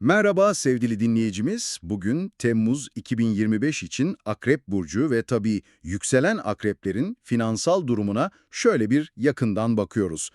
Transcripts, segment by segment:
Merhaba sevgili dinleyicimiz. Bugün Temmuz 2025 için Akrep Burcu ve tabii yükselen akreplerin finansal durumuna şöyle bir yakından bakıyoruz.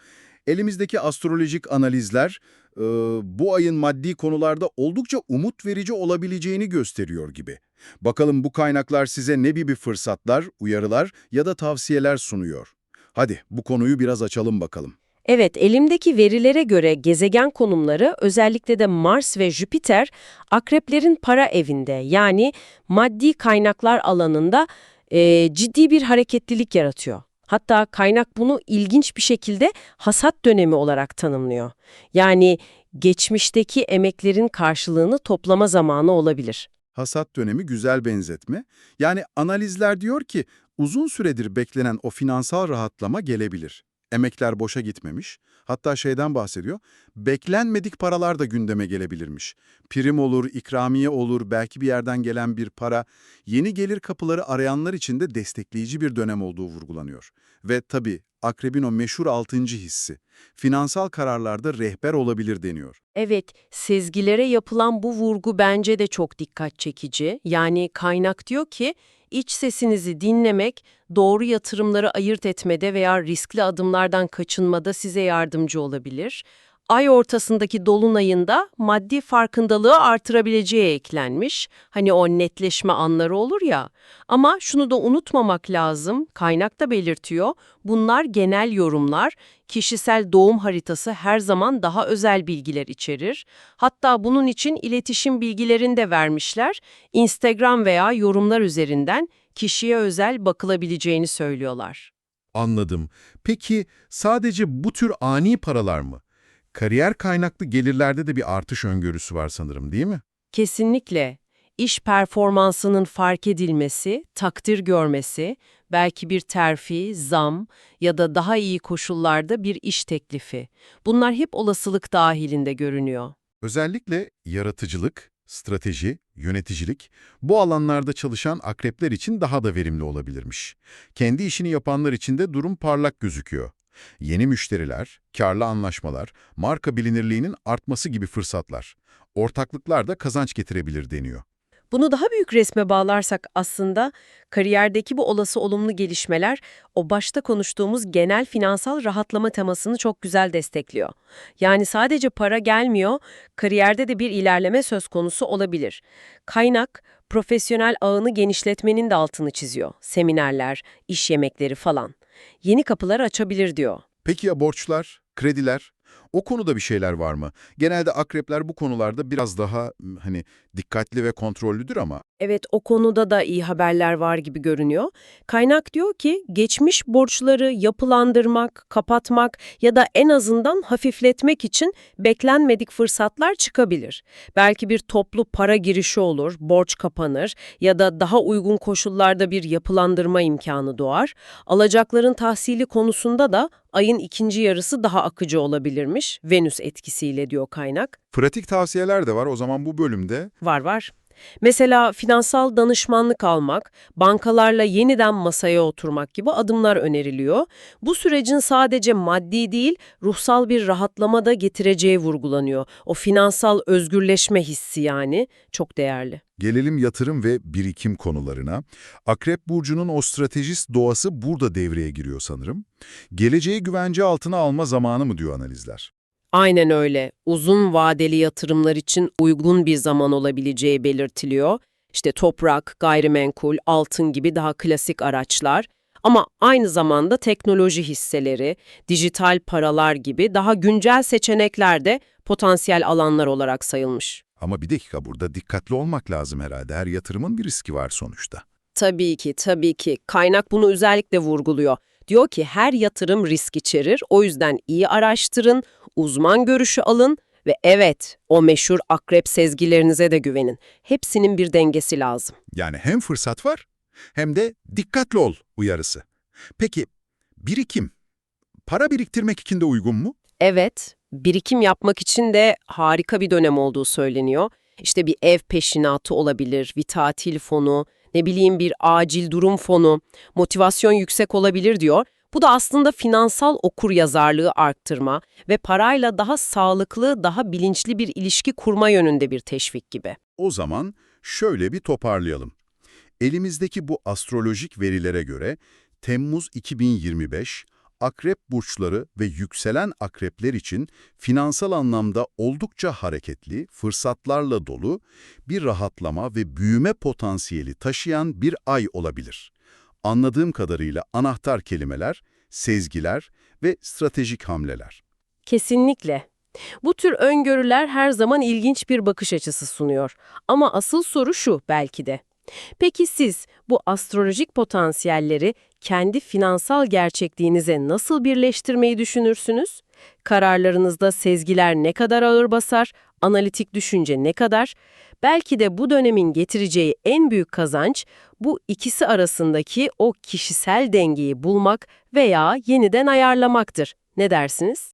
Elimizdeki astrolojik analizler e, bu ayın maddi konularda oldukça umut verici olabileceğini gösteriyor gibi. Bakalım bu kaynaklar size ne gibi fırsatlar, uyarılar ya da tavsiyeler sunuyor. Hadi bu konuyu biraz açalım bakalım. Evet, elimdeki verilere göre gezegen konumları özellikle de Mars ve Jüpiter akreplerin para evinde yani maddi kaynaklar alanında e, ciddi bir hareketlilik yaratıyor. Hatta kaynak bunu ilginç bir şekilde hasat dönemi olarak tanımlıyor. Yani geçmişteki emeklerin karşılığını toplama zamanı olabilir. Hasat dönemi güzel benzetme. Yani analizler diyor ki uzun süredir beklenen o finansal rahatlama gelebilir. Emekler boşa gitmemiş. Hatta şeyden bahsediyor. Beklenmedik paralar da gündeme gelebilirmiş. Prim olur, ikramiye olur, belki bir yerden gelen bir para. Yeni gelir kapıları arayanlar için de destekleyici bir dönem olduğu vurgulanıyor. Ve tabii akrebin o meşhur altıncı hissi. Finansal kararlarda rehber olabilir deniyor. Evet, sezgilere yapılan bu vurgu bence de çok dikkat çekici. Yani kaynak diyor ki, iç sesinizi dinlemek, doğru yatırımları ayırt etmede veya riskli adımlardan kaçınmada size yardımcı olabilir. Ay ortasındaki dolunayında maddi farkındalığı artırabileceği eklenmiş. Hani o netleşme anları olur ya. Ama şunu da unutmamak lazım, kaynak da belirtiyor. Bunlar genel yorumlar, kişisel doğum haritası her zaman daha özel bilgiler içerir. Hatta bunun için iletişim bilgilerini de vermişler. Instagram veya yorumlar üzerinden kişiye özel bakılabileceğini söylüyorlar. Anladım. Peki sadece bu tür ani paralar mı? Kariyer kaynaklı gelirlerde de bir artış öngörüsü var sanırım değil mi? Kesinlikle. İş performansının fark edilmesi, takdir görmesi, belki bir terfi, zam ya da daha iyi koşullarda bir iş teklifi. Bunlar hep olasılık dahilinde görünüyor. Özellikle yaratıcılık, strateji, yöneticilik bu alanlarda çalışan akrepler için daha da verimli olabilirmiş. Kendi işini yapanlar için de durum parlak gözüküyor. Yeni müşteriler, karlı anlaşmalar, marka bilinirliğinin artması gibi fırsatlar. Ortaklıklar da kazanç getirebilir deniyor. Bunu daha büyük resme bağlarsak aslında kariyerdeki bu olası olumlu gelişmeler o başta konuştuğumuz genel finansal rahatlama temasını çok güzel destekliyor. Yani sadece para gelmiyor, kariyerde de bir ilerleme söz konusu olabilir. Kaynak, profesyonel ağını genişletmenin de altını çiziyor. Seminerler, iş yemekleri falan. Yeni kapılar açabilir diyor. Peki ya borçlar, krediler? O konuda bir şeyler var mı? Genelde akrepler bu konularda biraz daha hani dikkatli ve kontrollüdür ama Evet, o konuda da iyi haberler var gibi görünüyor. Kaynak diyor ki, geçmiş borçları yapılandırmak, kapatmak ya da en azından hafifletmek için beklenmedik fırsatlar çıkabilir. Belki bir toplu para girişi olur, borç kapanır ya da daha uygun koşullarda bir yapılandırma imkanı doğar. Alacakların tahsili konusunda da ayın ikinci yarısı daha akıcı olabilirmiş, Venüs etkisiyle diyor kaynak. pratik tavsiyeler de var. O zaman bu bölümde Var var. Mesela finansal danışmanlık almak, bankalarla yeniden masaya oturmak gibi adımlar öneriliyor. Bu sürecin sadece maddi değil, ruhsal bir rahatlama da getireceği vurgulanıyor. O finansal özgürleşme hissi yani çok değerli. Gelelim yatırım ve birikim konularına. Akrep Burcu'nun o stratejist doğası burada devreye giriyor sanırım. Geleceği güvence altına alma zamanı mı diyor analizler? Aynen öyle. Uzun vadeli yatırımlar için uygun bir zaman olabileceği belirtiliyor. İşte toprak, gayrimenkul, altın gibi daha klasik araçlar. Ama aynı zamanda teknoloji hisseleri, dijital paralar gibi daha güncel seçenekler de potansiyel alanlar olarak sayılmış. Ama bir dakika burada dikkatli olmak lazım herhalde. Her yatırımın bir riski var sonuçta. Tabii ki, tabii ki. Kaynak bunu özellikle vurguluyor. Diyor ki her yatırım risk içerir, o yüzden iyi araştırın, uzman görüşü alın ve evet, o meşhur akrep sezgilerinize de güvenin. Hepsinin bir dengesi lazım. Yani hem fırsat var hem de dikkatli ol uyarısı. Peki birikim, para biriktirmek için de uygun mu? Evet, birikim yapmak için de harika bir dönem olduğu söyleniyor. İşte bir ev peşinatı olabilir, bir tatil fonu, ne bileyim bir acil durum fonu, motivasyon yüksek olabilir diyor. Bu da aslında finansal okuryazarlığı arttırma ve parayla daha sağlıklı, daha bilinçli bir ilişki kurma yönünde bir teşvik gibi. O zaman şöyle bir toparlayalım. Elimizdeki bu astrolojik verilere göre Temmuz 2025, akrep burçları ve yükselen akrepler için finansal anlamda oldukça hareketli, fırsatlarla dolu, bir rahatlama ve büyüme potansiyeli taşıyan bir ay olabilir. Anladığım kadarıyla anahtar kelimeler, sezgiler ve stratejik hamleler. Kesinlikle. Bu tür öngörüler her zaman ilginç bir bakış açısı sunuyor. Ama asıl soru şu belki de. Peki siz bu astrolojik potansiyelleri kendi finansal gerçekliğinize nasıl birleştirmeyi düşünürsünüz? Kararlarınızda sezgiler ne kadar ağır basar, analitik düşünce ne kadar? Belki de bu dönemin getireceği en büyük kazanç bu ikisi arasındaki o kişisel dengeyi bulmak veya yeniden ayarlamaktır. Ne dersiniz?